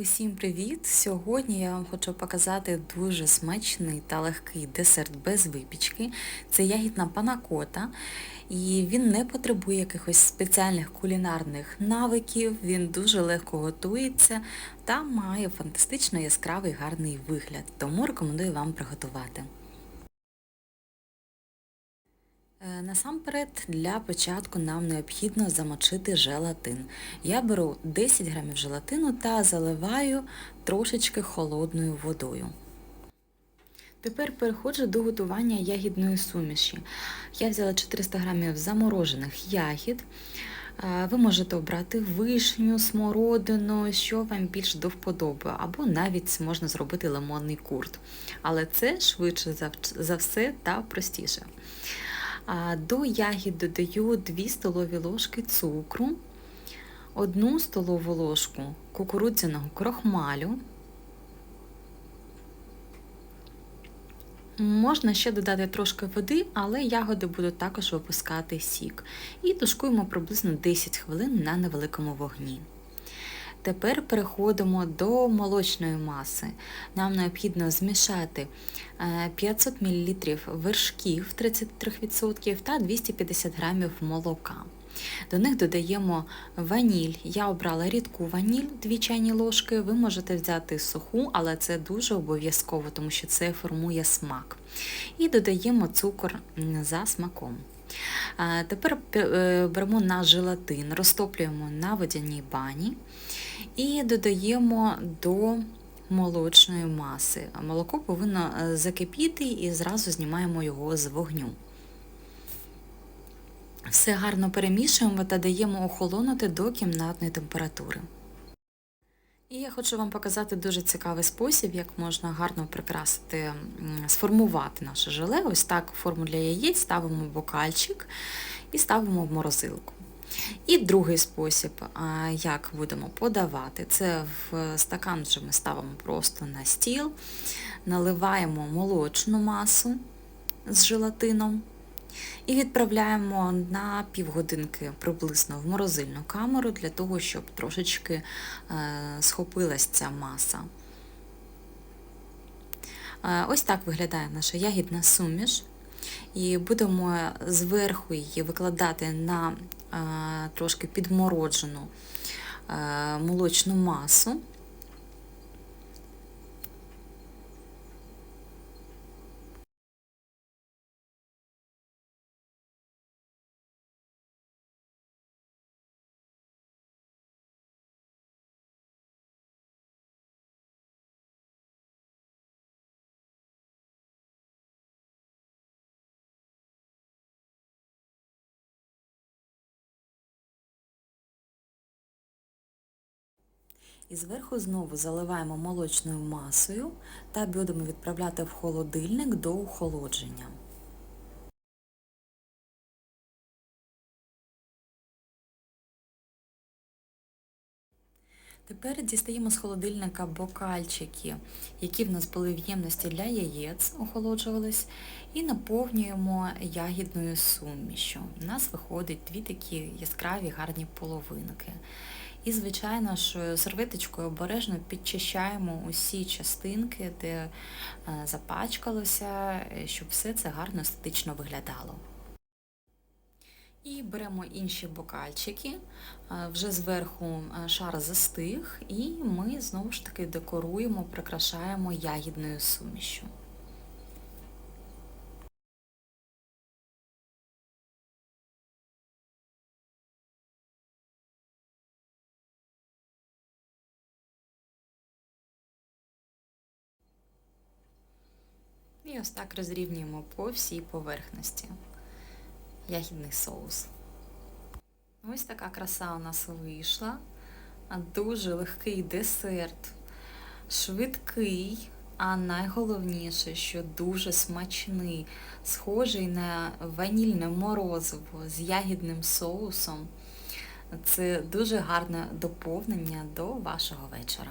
Усім привіт! Сьогодні я вам хочу показати дуже смачний та легкий десерт без випічки. Це ягідна панакота, і він не потребує якихось спеціальних кулінарних навиків, він дуже легко готується та має фантастично яскравий гарний вигляд, тому рекомендую вам приготувати. Е, Насамперед, для початку нам необхідно замочити желатин. Я беру 10 грамів желатину та заливаю трошечки холодною водою. Тепер переходжу до готування ягідної суміші. Я взяла 400 грамів заморожених ягід. Е, Ви можете обрати вишню, смородину, що вам більш до вподоби, або навіть можна зробити лимонний курт. Але це швидше за все та простіше. До ягід додаю 2 столові ложки цукру, 1 столову ложку кукурудзяного крохмалю. Можна ще додати трошки води, але ягоди будуть також випускати сік. І тушкуємо приблизно 10 хвилин на невеликому вогні. Тепер переходимо до молочної маси. Нам необхідно змішати 500 мл вершків 33% та 250 г молока. До них додаємо ваніль. Я обрала рідку ваніль 2 чайні ложки. Ви можете взяти суху, але це дуже обов'язково, тому що це формує смак. І додаємо цукор за смаком. Тепер е, беремо наш желатин, розтоплюємо на водяній бані і додаємо до молочної маси. Молоко повинно е, закипіти і зразу знімаємо його з вогню. Все гарно перемішуємо та даємо охолонути до кімнатної температури. І я хочу вам показати дуже цікавий спосіб, як можна гарно прикрасити, сформувати наше желе. Ось так форму для яєць ставимо бокальчик і ставимо в морозилку. І другий спосіб, як будемо подавати, це в стакан вже ми ставимо просто на стіл, наливаємо молочну масу з желатином. І відправляємо на півгодинки приблизно в морозильну камеру для того, щоб трошечки е, схопилась ця маса. Е, ось так виглядає наша ягідна суміш. І будемо зверху її викладати на е, трошки підмороджену молочну масу. І зверху знову заливаємо молочною масою та будемо відправляти в холодильник до охолодження. Тепер дістаємо з холодильника бокальчики, які в нас були в ємності для яєць, охолоджувались, і наповнюємо ягідною сумішю. У нас виходить дві такі яскраві гарні половинки. І, звичайно ж, сервиточкою обережно підчищаємо усі частинки, де е, запачкалося, щоб все це гарно естетично виглядало. І беремо інші бокальчики, е, вже зверху е, шар застиг, і ми знову ж таки декоруємо, прикрашаємо ягідною сумішю. І ось так розрівнюємо по всій поверхності ягідний соус. Ось така краса у нас вийшла. Дуже легкий десерт, швидкий, а найголовніше, що дуже смачний, схожий на ванільне морозиво з ягідним соусом. Це дуже гарне доповнення до вашого вечора.